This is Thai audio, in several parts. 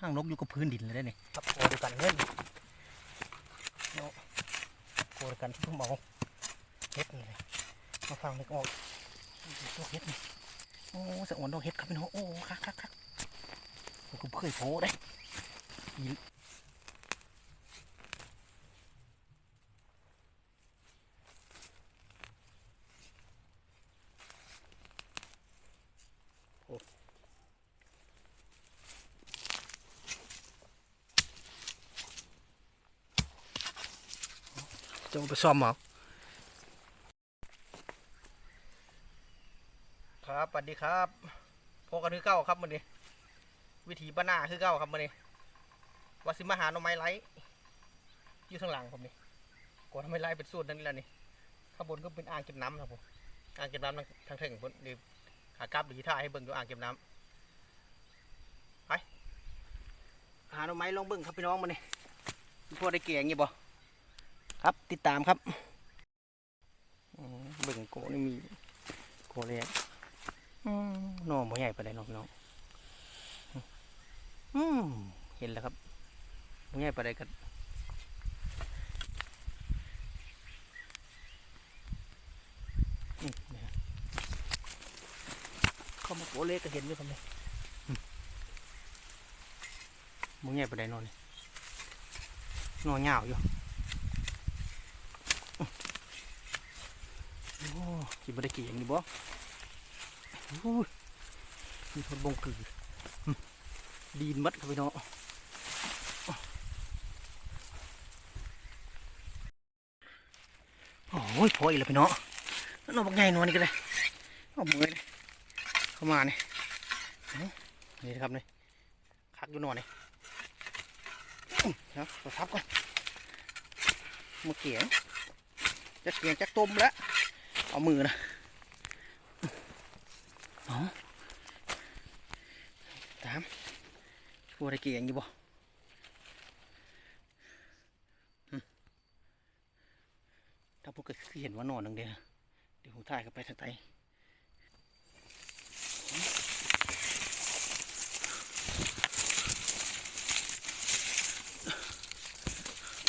ห้างนกอยู่กับพื้นดินเลยได้นี่ครับโกดูกันเงินเนาะโกดูกันที่มเอาเฮ็ดนี่เลยมาฟังนึกออกตัวเฮ็ดนี่โอ้สะอวนดอกเฮ็ดครับพี่น้องโอ้คักคักคักผมก็เคยโพได้อีโอ้จะเอาไป ซ่อมเหรอครับสวัสดีครับพบกันคือเก้าครับมื้อนี้ วิธีบ้านหน้าคือเก้าครับมื้อนี้ว่าสิมาหาหน่อไม้ไร้อยู่ข้างหลังผมนี่กดทำไมไร้เป็นสูตรนั่นแหละนี่ข้างบนก็เป็นอ่างเก็บน้ำครับผมอ่างเก็บน้ำทางทางถึงบนนี่ขากลับดีท่าให้เบิ่งดูอ่างเก็บน้ำไปหาหน่อไม้ลองเบิ่งครับพี่น้องมื้อนี้พอได้เกี่ยงยี่บ่ ครับติดตามครับเบิ่งโกนี่มีโกเลยอืมหน่อบ่ใหญ่ไปเลยน้องพี่น้องเห็นแล้วครับบ่ใหญ่ไปเลยกันเนี่ยเข้ามาโกเล็กก็เห็นอยู่ครับเนี่ยมบ่ใหญ่ไปเลยนอนนี่นอนยาวอยู่โิบได้กี่อย่างนี้บ่อู้ยมีคนบงกือดีนมัดครับพี่น้องโอ้ยพออีกแล้วพี่น้อน้องบักใหญ่นอนนี่ก็ได้เอามือเลยเข้ามาเนี่ยนี่นะครับนี่คักอยู่นอนนี่เดี๋ยวเราทับก่อนมาเกี่ยงจะเกี่ยงจะต้มแล้ว เอามือนะอ๋อตามชัวร์ได้กี่อย่างอยู่บ่ถ้าพวกก็คือเห็นว่านอนนึงเดียวเดี๋ยวผมถ่ายเข้าไปทางใต้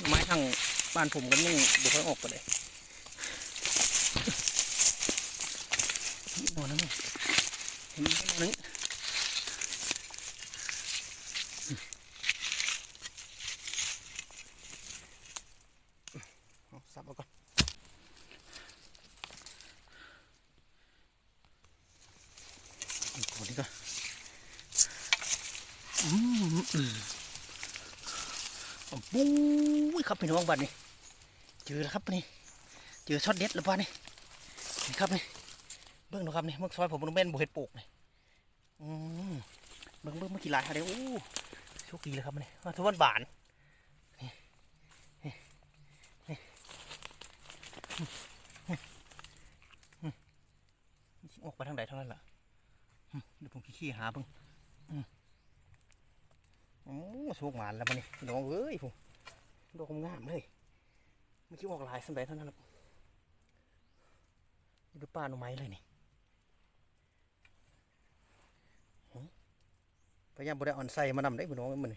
ไม้ทางบ้านผมก็ยังบุค่อยออกไปเลย อนนั่นเห็นไหมนึงเอาสับเอาก่อนเอานี่ก่อนอืมอืมเอาปุ้ยครับพี่น้องบัดนี่เจอแล้วครับนี่เจอช็อตเด็ดแล้วบ้านนี่นี่ครับนี่ เบิ่งดูครับนี่เมื่อซอยผมมันเป็นบเห็ดปลูกนี่อืมเบิ่งเบิ่งเมื่อกี้หลายอะไรโอ้โชคดีเลยครับนี่ว่าทุกวันบานนี่นี่นี่อืมอืมอืมออกไปทางใดเท่านั้นล่ะเดี๋ยวผมขี้หาเบิ่งอืมโอ้โชคหมานแล้วมันนี่น้องเอ้ยผมดอกงามเลยเมื่อกี้ออกหลายสันใดเท่านั้นล่ะดูป้าหน่อไม้เลยนี่ พยายามบริอ่อนใส่มานำได้พี่น้องมัน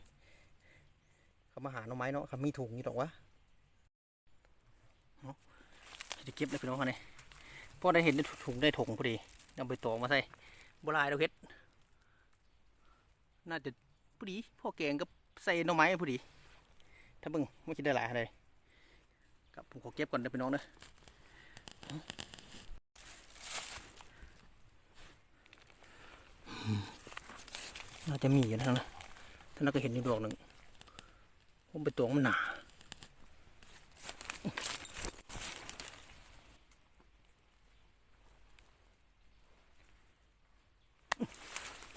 เขามาหาหน่อไม้เนาะเขามีถุงอยู่ดอกวะเนาะจะเก็บเลยพี่น้องเขาเนี่ยพอได้เห็นได้ถุงได้ถุงพอดีนำไปตองมาใส่บลายเราเฮ็ด น่าจะพอดีพ่อแกงกับใส่หน่อไม้พอดี ถ้าเบิ่งไม่คิดได้หลายอะไรกับผมขอเก็บก่อนเด้อพี่น้องเด้อ น่าจะมีอยู่นะนะท่านก็เห็นอยู่ดอกหนึ่งผมไปตวงมันหนา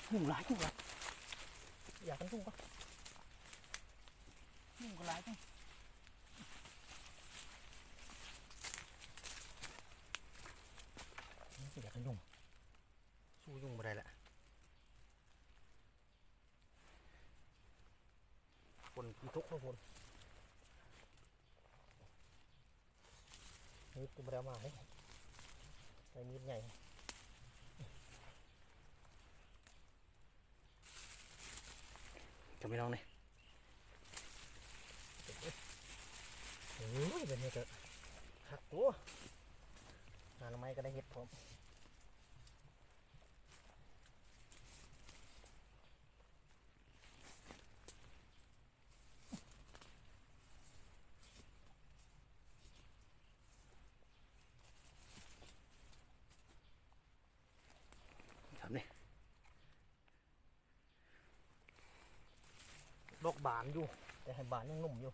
หุ่งหลายหุ่งหลายอยากกันหุ่งปะหุ่งก็หลายจังอยากกันยุ่งสู้ยุ่งไม่ได้ละ ฝนทุกข์ครับฝนนี่ตัวบรามาเลยใส่มีดใหญ่จะไม่น้องนี่โอ้ยเป็นนี่ก็หักตัวหาหน่อไม้ก็ได้เห็ดผมทำนี่ดอกบานอยู่ แต่ให้บานยังหนุ่มอยู่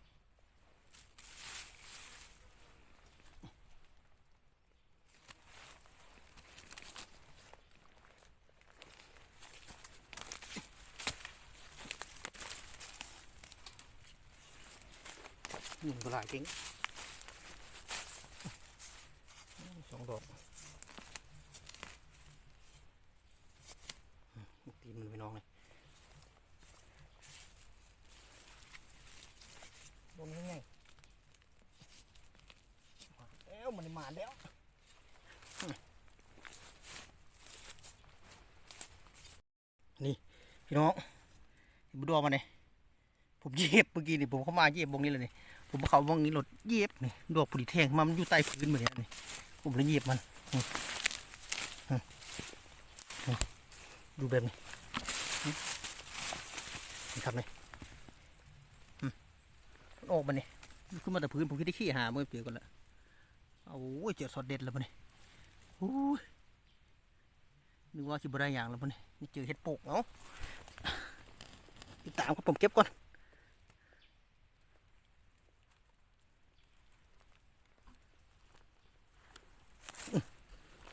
หนึ่งกระลายจริงสองดอกอืมตีนมันไปน้องเลยโดนยังไงมาแล้วมันได้มาแล้วอืมนี่ พี่น้องบุดอมาเนี่ย ผมเย็บเมื่อกี้นี่ผมเข้ามาเย็บบงนี้เลยนี่ผมเขาวงนี้รถเยียบนี่ดอกผุดิแทงมามันอยู่ใต้พื้นเหมือนกันนี่ผมเลยเยียบมันดูแบบนี้นี่ครับนี่อืมมันออกมาเนี่ยขึ้นมาแต่พื้นผมคิดได้ขี้หาเมื่อเปลี่ยกันละเอาโอ้ยเจอสอดเด็ดแล้วมันนี่โอ้ยนึกว่าคิดบ่ได้อย่างแล้วมันนี่นี่เจอเห็ดโปกเนาะติดตามครับผมเก็บก่อน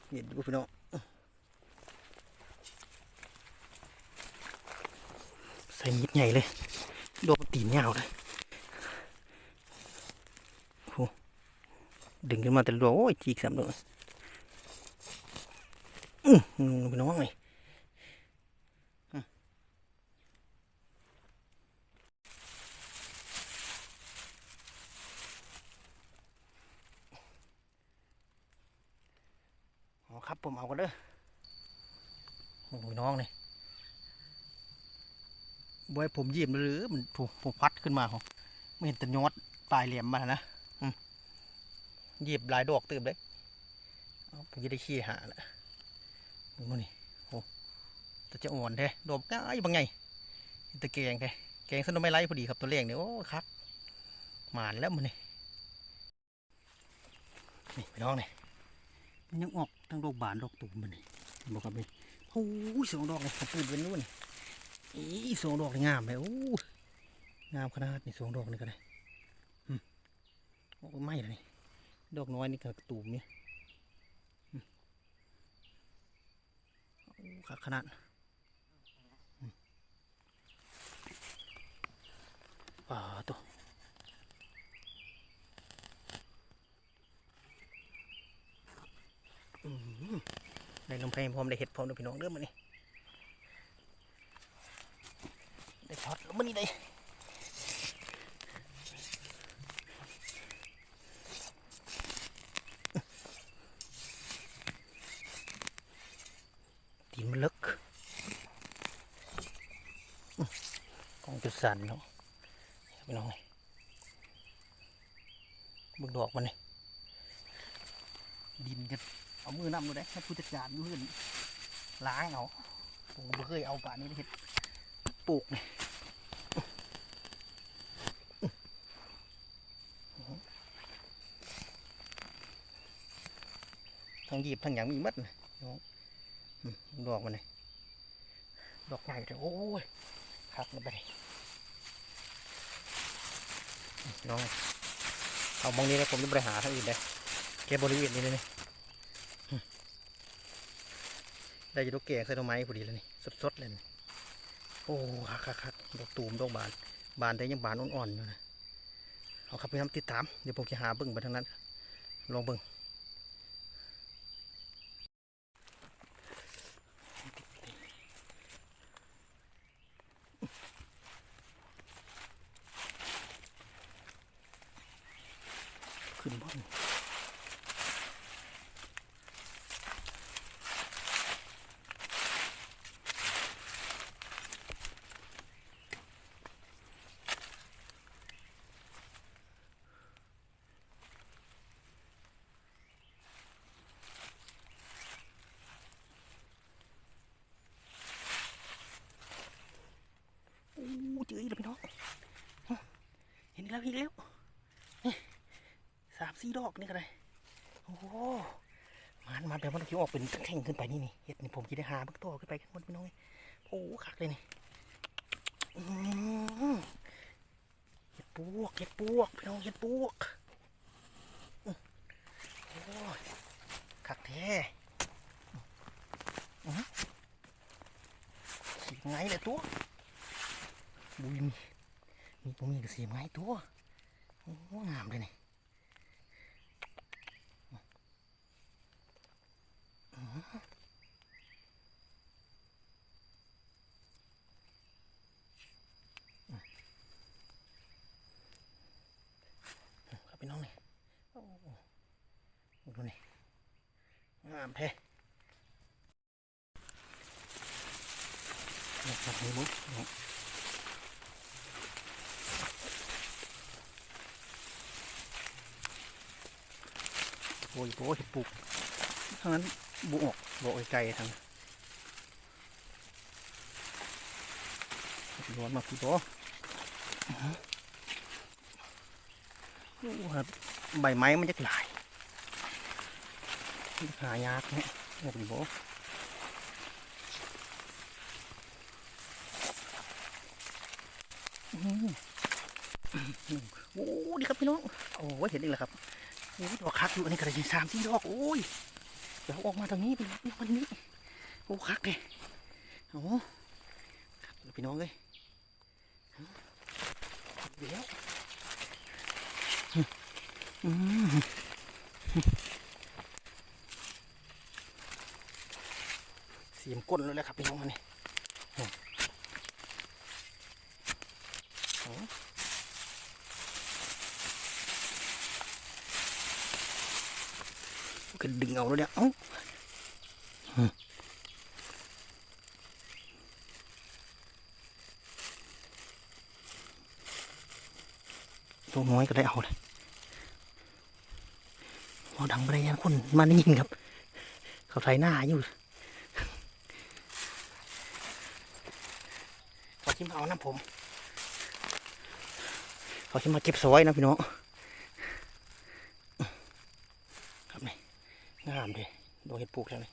เห็นดูพี่น้องใส่มิดใหญ่เลยโดนมันตีนยาวเลยโอดึงขึ้นมาแต่ละดวโอ้ยจีกสามดวงอือหือพี่น้องไงมอ๋อครับผม เด้อโอ้ยน้องนี่บอยผมหยิบหรือมันถูกผมพัดขึ้นมาของไม่เห็นต่ยอดปลายเหลี่ยมมานะหยิบลายดอกตื่มเลยเอาผมจะได้ขี้หาละดูมันนี่โอ้แต่จะอ่อนแท้ดอกง่ายบางไงเห็นแตะแกงแท้แกงสนุไม่ไรพอดีครับตัวเลี้ยงเนี่ยโอ้ครับหมานแล้วมันนี่นี่พี่น้องนี่ มันยังออกทั้งดอกบานดอกตุ่มมันนี่เห็นบอกครับนี่โอ้ยสองดอกเลยปืนเป็นนู่นอีสองดอกงามเลยโอ้งามขนาดนี่สองดอกนี่ก็ได้อืมโอ้ไม่เลย ดอกน้อยนี่ก็ตุ่มนี่อืมโอ้ขาขนาดอืมป่าตัว อืม ได้ลมเพลงพร้อมได้เห็ดพร้อมเด้อพี่น้องเด้อมานี่ได้ช็อตแล้วมันนี่ได้ตีนมันลึกกองจุดสันเนาะพี่น้องนี่เบึงดอกมันนี่ดินจะ เอามือนำดูได้ให้ผู้จัดการมือนล้างเอาผมบ่เคยเอาป่านนี้เห็ดปลูกเนี่ยทั้งหยีบทั้งหยังมีมัดนะน้องดอกมันนี่ดอกใหญ่เลยโอ้ยคักมันไปน้องเอามองนี้แล้วผมจะไปหาทางอื่นเลยแค่บริเวณนี้เลยนี่ ได้จะลูกแกงใส่ต้นไม้พอดีแล้วนี่สดๆเลยนี่โอ้คักคักคักดอกตูมดอกบานบานแต่ยังบานอ่อนๆอยู่นะเอาครับไปทำติดตามเดี๋ยวผมจะหาเบิ้งไปทางนั้นลองเบิ้งขึ้นบ้าน เจออีกแล้วพี่น้องเห็น อีกแล้วสามสี่ดอกนี่ก็ได้โอ้โหมันมันแบบว่าคิดออกเป็นแท่งๆขึ้นไปนี่นี่เห็ดนี่ผมจะได้หาบักตัวขึ้นไปกันหมดพี่น้องโอ้คักเลยนี่เห็ดปวกเห็ดปวกพี่น้องเห็ดปวกโอ้ขักแท้สีไงเลยตัวบุยมีมีผมมีกระสีไงตัว งามเลยนี่ ครับพี่น้องนี่โอ้โหดูนี่งามแท้นี่ครับนี่บุ๊นี่โอ้ยโอ้ยเห็ดปลูกทางนั้นบุออกบออกไกลๆทางร้อนมาพี่โตโอ้ครับใบไม้มันจะหลายหายากเนี่ยโอ้โหอื้อหือโอ้ดีครับพี่น้อง โอ้เห็นอีกแล้วครับ โอ้ยดอกคักอยู่อันนี้กระดิ่งสามสี่ดอกโอ้ยเดี๋ยวออกมาทางนี้เป็นวันนี้โอ้คักเลยโอ้คักพี่น้องเลยเดี๋ยวอืมเสียมก้นเลยแหละครับพี่น้องมันนี่อืมอ๋อ ก็ดึงเอาแล้วเนี่ย เอ้าตัวน้อยก็ได้เอาเลยพอดังไปเลยคนมาได้ยินครับ เขาไถหน้าอยู่ขาที่มเอาน้ำผมขาที่มาเก็บสวยนะพี่น้องครับนี่ งามเลยโดนเห็ดปลูกแล้วนี่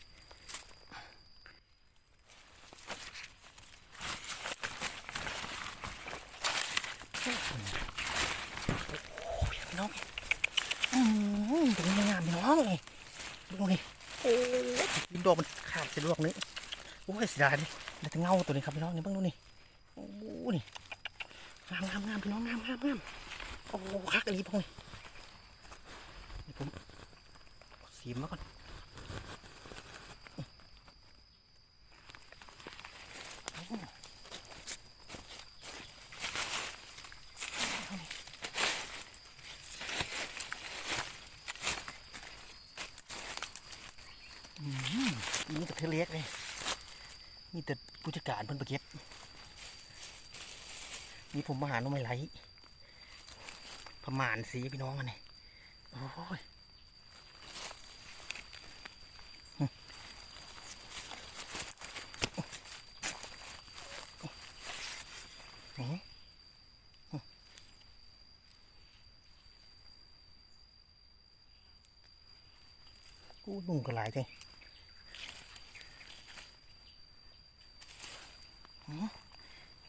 โอ้ยน้องอืมตรงนี้งามน้องนี่ดูนี่โอ้ยดอกมันขาดเสียดอกนี้โอ้ยเสียดายดิแล้วจะเงาตัวนี้ครับพี่น้องนี่เบ้างดูนี่โอ้นี่งามงามงามพี่น้องงามงามงามโอ้คักอะไรพวกนี้นี่ผม สีมาก่อนนี่แต่เธอเล็กเลยมีแต่ผู้จัดการเพิ่นไปเก็บนี่ผมมาหาน้องไม่ไหลประมาณสีพี่น้องอันนี้โอ้ย นี่กู นุ่งก็หลายจังอ๋อ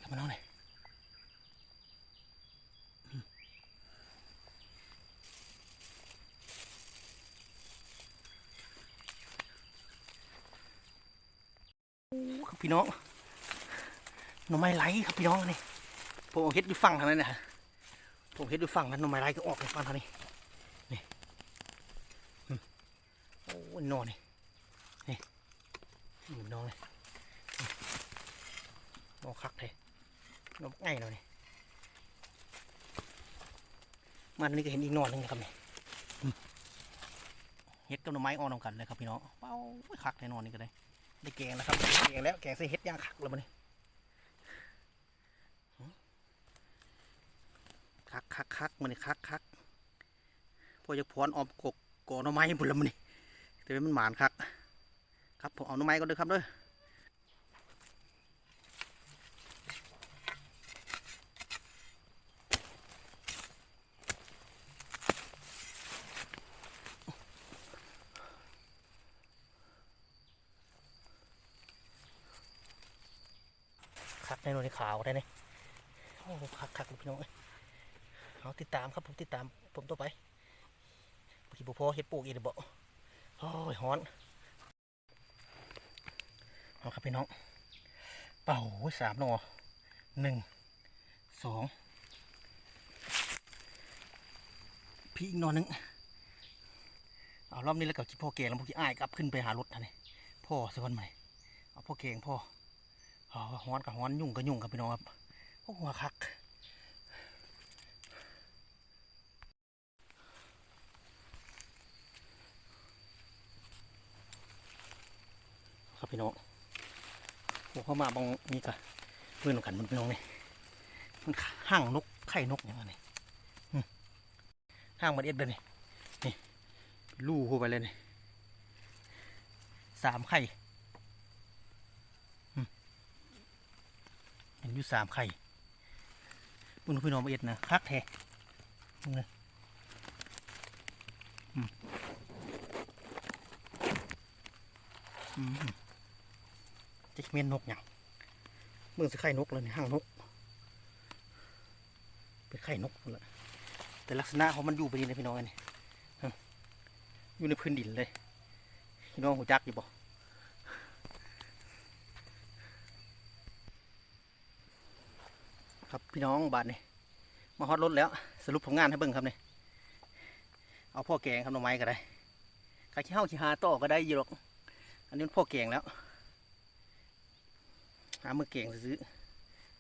กลับมาน้องหน่อยอืมโอ้ครับพี่น้องหน่อไม้ไหลครับพี่น้องนี่ผมเอาเฮ็ดอยู่ฝั่งทางนั้นนะผมเฮ็ดอยู่ฝั่งนั้นหน่อไม้ไรก็ออกไปฝั่งทางนี้อืมโอ้ยนอนนี่นี่นี่นอนเลยนอนคักเลยนอนง่ายหน่อยนี่มันนี่ก็เห็นอีกนอนหนึงนะครับนี่อืมเฮ็ดกับหน่อไม้อ่อกนำกันเลยครับพี่น้องเป้าคักแน่นอนนี่ก็ได้ได้แกงแล้วครับแกงแล้วแกงใส่เฮ็ดย่างคักแล้วมันนี่คักคักคักมันนี่คักคักพอจะพรออมกกกอหน่อไม้บุญละมันนี่ ถือมันหมานครับครับผมเอาน้ำไม้ก็ด้วยครับด้วยคักในนวลขาวได้ไหมโอ้คักคักพี่น้องเอยเอาติดตามครับผมติดตามผมตัวไปพี่บุพเพเห็ดปลูกอีกหรือเปล่า โอ้ยฮ้อนเอาครับพี่น้อง เป่าสามหนอหนึ่งสองพี่อีกนอหนึ่งเอารอบนี้แล้วกับพ่อเกงแล้วพวกที่อ้ายกลับขึ้นไปหารถท่านนี่พ่อสวันใหม่เอาพ่อเกงพ่ออ๋อฮ้อนกับฮ้อนยุ่งกับยุ่งกับพี่น้องครับโอ้หัวคักครับ พี่น้องโอ้เข้ามาบางนี่กะเพื่อนกันมันพี่น้องนี่มันห่างนกไข่นกอย่างนี้ห่างมันเอ็ดเลยนี่นี่ลู่เข้าไปเลยนี่สามไข่เห็นอยู่สามไข่ปุ่นพี่น้องมาเอ็ดนะคักแท้มึงนะอืมอืม จะเมียนนกอย่างเมืองสิไข่นกเลยนี่ห้างนก เป็นไข่นกพุ่นละแต่ลักษณะของมันอยู่ไปนี่นะพี่น้องนี่อยู่ในพื้นดินเลย พี่น้องหูจักอยู่บ่ครับพี่น้องบาทนี่มาฮอตรถแล้ว สรุปผลงานให้เบิ่งครับนี่เอาพ่อแกงครับหน่อไม้ก็ได้ใครขี้เห่าขี้หาต่อก็ได้อยู่หรอก อันนี้มันพ่อแกงแล้ว หามือแกงซื้อ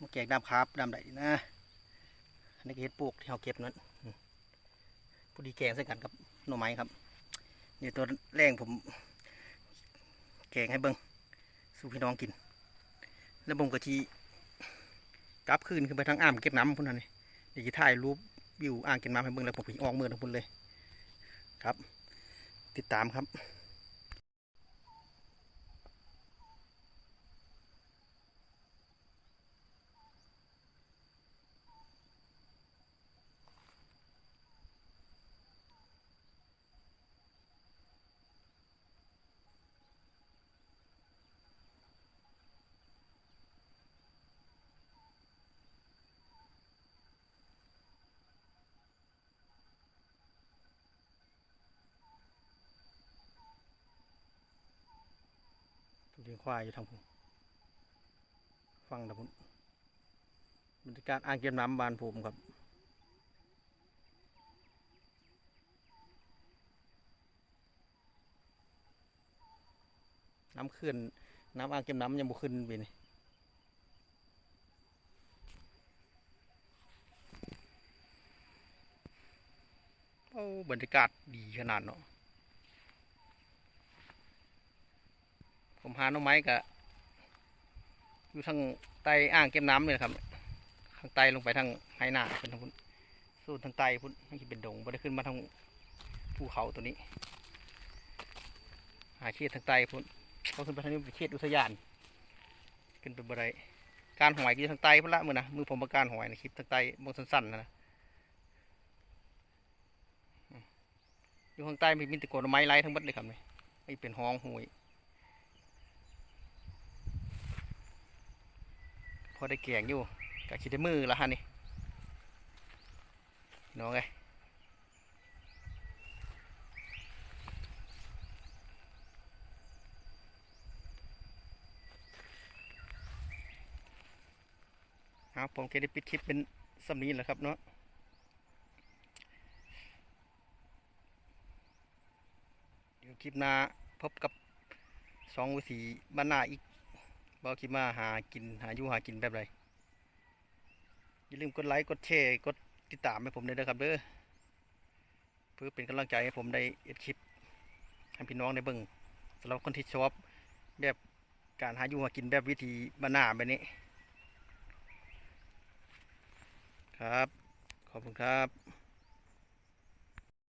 มือแกงดำครับดำใดดีนะอันนี้ก็เห็ดปลูกที่เราเก็บนั้นพอดีแกงใส่กันกับหน่อไม้ครับนี่ตัวแรงผมแกงให้เบิ่งสู่พี่น้องกิน แล้วผมก็ทีกลับคืนขึ้นไปทางอ่างเก็บน้ำพุ่นนั่นนี่เดี๋ยวจะถ่ายรูปวิวอ่างเก็บน้ำให้เบิ่งแล้วผมไปออกเมืองทั้งพุ่นเลย ครับ ติดตามครับ ควายอยู่ทางผมฟังนะผมบรรยากาศอ่างเก็บน้ำบานผมครับน้ำขึ้น น้ำอ่างเก็บน้ำยังบ่ขึ้นไปนี่โอ้บรรยากาศดีขนาดเนาะ ผมหาหน่อไม้กับอยู่ทางใต้อ่างเก็บน้ำเนี่ยครับข้างใต้ลงไปทางไหหนาเป็นทางพุ่นสู้ทางใต้พุ่นมันจะเป็นดงไม่ได้ขึ้นมาทางภูเขาตัวนี้ หาเขตทางใต้พุ่นเขาขึ้นไปทางนี้เป็นเขตอุทยาน ขึ้นไปบ่ได้การหอยก็อยู่ทางใต้พุ่นละมือนะมือผมประการหอยในคลิปทางใต้บางสั้นๆนะนะอยู่ข้างใต้มีมีตะโกนหน่อไม้ไร้ทั้งหมดเลยครับนี่ไม่เป็นห้องหวย พอได้เกียงอยู่กะคิดได้มือแล้วฮะนี่น้องไงครับผมก็ได้ปิดคลิปเป็นสำนีแหละครับเนาะเดี๋ยวคลิปหน้าพบกับสองวิธีบ้านหน้าอีก บอกคิดมาหากินหาอยู่หากินแบบไรอย่าลืมกดไลค์กดแชร์กดติดตามให้ผมด้วยนะครับเด้อเพื่อเป็นกำลังใจให้ผมได้เอ็ดคลิปให้พี่น้องได้เบิ่งสำหรับคนที่ชอบแบบการหาอยู่หากินแบบวิธีบ้านนาแบบนี้ ครับ ขอบคุณครับ